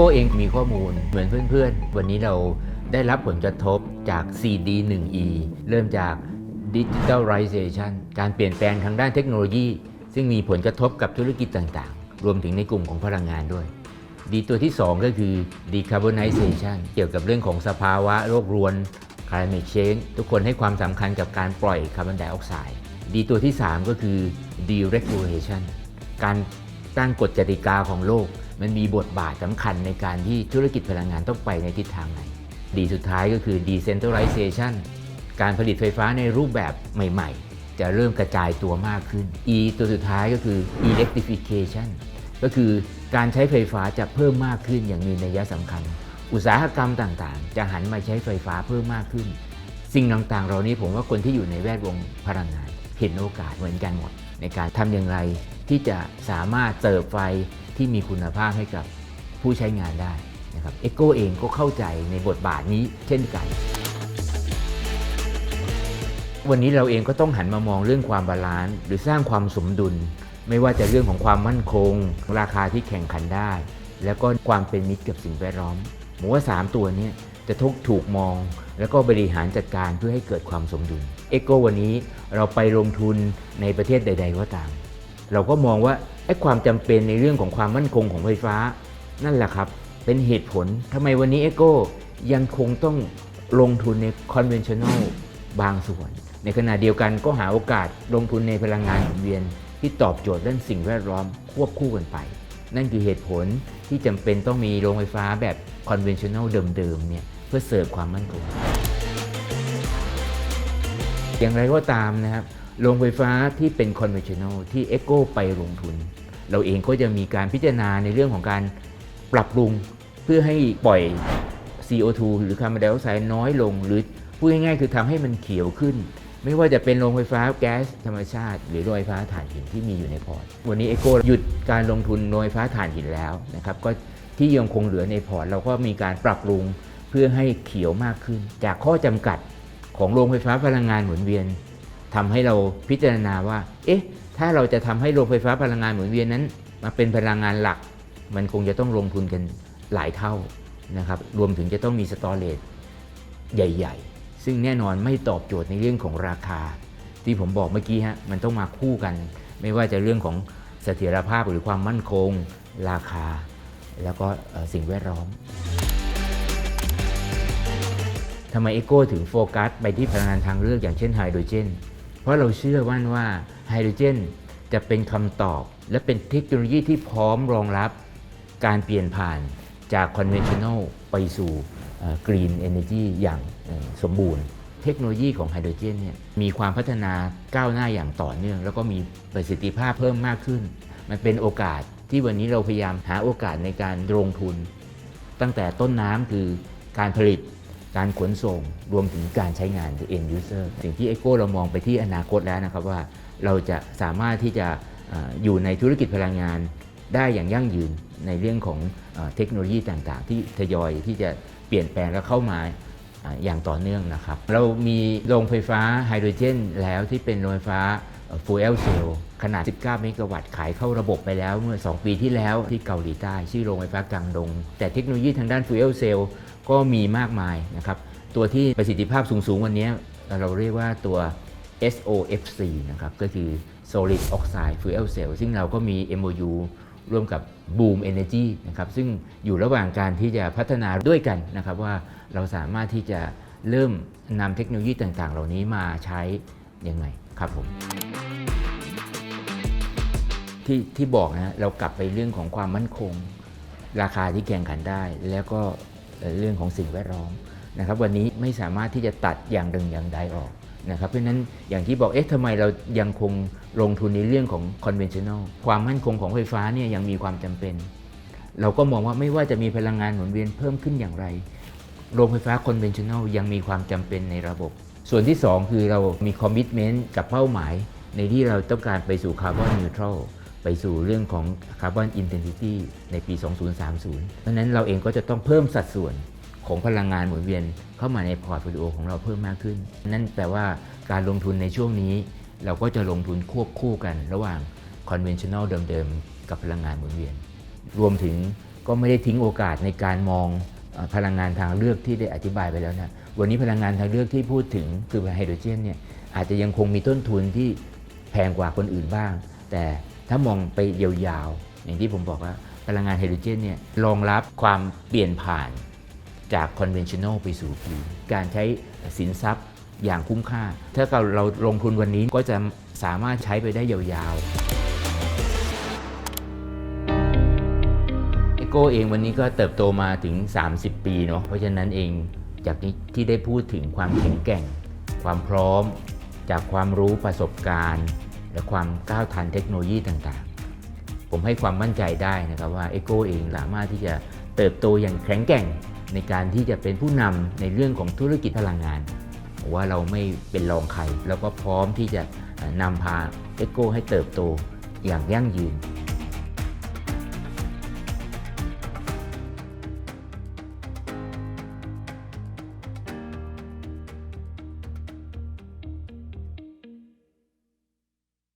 โก้เองมีข้อมูลเหมือนเพื่อนๆ วันนี้เราได้รับผลกระทบจาก CD1E เริ่มจาก Digitalization การเปลี่ยนแปลงทางด้านเทคโนโลยี ซึ่งมีผลกระทบกับธุรกิจต่างๆ รวมถึงในกลุ่มของพลังงานด้วย ดีตัวที่ 2 ก็คือ decarbonization เกี่ยวกับเรื่องของสภาวะโลกรวน climate change ทุกคนให้ความสำคัญกับการปล่อยคาร์บอนไดออกไซด์ดีตัวที่ 3 ก็คือ deregulation การตั้งกฎกติกาของโลก มันมีบทบาทสำคัญในการที่ธุรกิจพลังงานต้องไปในทิศทางไหน ดีสุดท้ายก็คือ decentralization การผลิตไฟฟ้าในรูปแบบใหม่ ๆ จะเริ่มกระจายตัวมากขึ้น E ตัวสุดท้ายก็คือ electrification ก็คือการใช้ไฟฟ้าจะเพิ่มมากขึ้นอย่างมีนัยสำคัญ อุตสาหกรรมต่างๆ จะหันมาใช้ไฟฟ้าเพิ่มมากขึ้น สิ่งต่างๆ เหล่านี้ผมว่าคนที่อยู่ในแวดวงพลังงาน เห็นโอกาสเหมือนกันหมด ในการทำอย่างไรที่จะสามารถเสิร์ฟไฟที่มีคุณภาพให้กับผู้ใช้งานได้นะครับเอโกเองก็เข้าใจในบทบาทนี้เช่นกัน วันนี้เราเองก็ต้องหันมามองเรื่องความบาลานซ์หรือสร้างความสมดุล ไม่ว่าจะเรื่องของความมั่นคง ราคาที่แข่งขันได้ แล้วก็ความเป็นมิตรกับสิ่งแวดล้อม ผมว่า 3 ตัวนี้จะทุกถูกมอง แล้วก็บริหารจัดการเพื่อให้เกิดความสมดุลเอโกวันนี้เราไปลงทุนในประเทศใด ๆ ก็ตาม เราก็มองว่าไอ้ความจำเป็นในเรื่องของความมั่นคงของไฟฟ้า นั่นแหละครับ เป็นเหตุผลทำไมวันนี้เอโกยังคงต้องลงทุนใน conventional บางส่วน ในขณะเดียวกันก็หาโอกาสลงทุนในพลังงานหมุนเวียนที่ตอบโจทย์ด้านสิ่งแวดล้อมควบคู่กันไป นั่นคือเหตุผลที่จำเป็นต้องมีโรงไฟฟ้าแบบ conventional เดิมๆเนี่ยเพื่อเสิร์ฟความมั่นคงอย่างไรก็ตามนะครับโรงไฟฟ้าที่เป็น conventional ที่ Echo ไปลงทุน เราเองก็จะมีการพิจารณาในเรื่องของการปรับปรุงเพื่อให้ปล่อย CO2 หรือคาร์บอนไดออกไซด์น้อยลง หรือพูดง่ายๆคือทำให้มันเขียวขึ้น ไม่ว่าจะเป็นโรงไฟฟ้าแก๊สธรรมชาติ หรือโรงไฟฟ้าถ่านหินที่มีอยู่ในพอร์ต วันนี้เอโกหยุดการลงทุนโรงไฟฟ้าถ่านหินแล้วนะครับ ก็ที่ยังคงเหลือในพอร์ต เราก็มีการปรับปรุงเพื่อให้เขียวมากขึ้น จากข้อจำกัดของโรงไฟฟ้าพลังงานหมุนเวียนทำให้เราพิจารณาว่า เอ๊ะ ถ้าเราจะทำให้โรงไฟฟ้าพลังงานหมุนเวียนนั้น มาเป็นพลังงานหลัก มันคงจะต้องลงทุนกันหลายเท่านะครับ รวมถึงจะต้องมีสตอเรจใหญ่ ๆ ซึ่งแน่นอนไม่ตอบโจทย์ในเรื่องของราคา ที่ผมบอกเมื่อกี้ฮะมันต้องมาคู่กัน ไม่ว่าจะเรื่องของเสถียรภาพหรือความมั่นคง ราคา แล้วก็สิ่งแวดล้อมทำไมเอโก้ถึงโฟกัสไปที่พลังงานทางเลือกอย่างเช่นไฮโดรเจน เพราะเราเชื่อว่าว่าไฮโดรเจนจะเป็นคำตอบ และเป็นเทคโนโลยีที่พร้อมรองรับการเปลี่ยนผ่านจาก conventional ไปสู่ เอ่อ green energy อย่างสมบูรณ์ เทคโนโลยีของไฮโดรเจนเนี่ยมีความพัฒนาก้าวหน้าอย่างต่อเนื่อง แล้วก็มีประสิทธิภาพเพิ่มมากขึ้น มันเป็นโอกาสที่วันนี้เราพยายามหาโอกาสในการลงทุน ตั้งแต่ต้นน้ำคือการผลิตการขนส่งรวมถึงการใช้งาน the end user สิ่งที่ Echo เรามองไปที่อนาคตแล้วนะครับว่าเราจะสามารถที่จะอยู่ในธุรกิจพลังงานได้อย่างยั่งยืนในเรื่องของเทคโนโลยีต่างๆ ที่ทยอยที่จะ เปลี่ยนแปลงและเข้ามาอย่างต่อเนื่องนะครับ เรามีโรงไฟฟ้าไฮโดรเจนแล้วที่เป็นโรงไฟฟ้าฟูเอลเซลขนาด 19 เมกะวัตต์ขายเข้าระบบไปแล้วเมื่อ 2 ปีที่แล้วที่เกาหลีใต้ ชื่อโรงไฟฟ้ากลางดง แต่เทคโนโลยีทางด้านฟูเอลเซลก็มีมากมายนะครับ ตัวที่ประสิทธิภาพสูง ๆ วันนี้เราเรียกว่าตัว SOFC นะครับ ก็คือ Solid Oxide Fuel Cell ซึ่งเราก็มี MOU ร่วมกับ Boom Energy นะครับซึ่งอยู่ระหว่างการที่จะพัฒนาด้วยกันนะครับว่าเราสามารถที่จะเริ่มนำเทคโนโลยีต่างๆ เหล่านี้มาใช้ยังไงครับผมที่ที่บอกนะเรากลับไปเรื่องของความมั่นคง ราคาที่แข่งขันได้ แล้วก็เอ่อเรื่องของสิ่งแวดล้อมนะครับ วันนี้ไม่สามารถที่จะตัดอย่างหนึ่งอย่างใดออกนะครับเพราะฉะนั้นอย่างที่บอกเอ๊ะทำไมเรายังคง ลงทุนในเรื่องของ conventional ความมั่นคงของไฟฟ้าเนี่ยยังมีความจำเป็น เราก็มองว่าไม่ว่าจะมีพลังงานหมุนเวียนเพิ่มขึ้นอย่างไร โรงไฟฟ้า conventional ยังมีความจำเป็นในระบบ ส่วนที่ 2 คือเรามี commitment กับเป้าหมาย ในที่เราต้องการไปสู่ carbon neutral ไปสู่เรื่องของ carbon intensity ในปี 2030 เพราะนั้นเราเองก็จะต้องเพิ่มสัดส่วนของพลังงานหมุนเวียนเข้ามาในพอร์ตโฟลิโอของเราเพิ่มมากขึ้น นั่นแปลว่าการลงทุนในช่วงนี้ เราก็จะลงทุนควบคู่กันระหว่าง conventional เดิมๆ กับพลังงานหมุนเวียน รวมถึงก็ไม่ได้ทิ้งโอกาสในการมองพลังงานทางเลือกที่ได้อธิบายไปแล้วนะ วันนี้พลังงานทางเลือกที่พูดถึงคือไฮโดรเจนเนี่ยอาจจะยังคงมีต้นทุนที่แพงกว่าคนอื่นบ้าง แต่ถ้ามองไปยาวๆ อย่างที่ผมบอกว่าพลังงานไฮโดรเจนเนี่ยรองรับความเปลี่ยนผ่านจาก conventional ไปสู่การใช้สินทรัพย์ อย่างคุ้มค่า ถ้าเราเราลงทุนวันนี้ก็จะสามารถใช้ไปได้ยาวๆเอโก้เองวันนี้ก็เติบโตมาถึง 30 ปีเนาะเพราะฉะนั้นเองจากนี้ที่ได้พูดถึงความแข็งแกร่ง ความพร้อม จากความรู้ประสบการณ์ และความก้าวทันเทคโนโลยีต่างๆ ผมให้ความมั่นใจได้นะครับว่า e c o เองสามารถที่จะเติบโตอย่างแข็งแกร่งในการที่จะเป็นผู้นำในเรื่องของธุรกิจพลังงาน ว่าเราไม่เป็นรองใคร แล้วก็พร้อมที่จะนำพาไอโก้ให้เติบโตอย่างยั่งยืน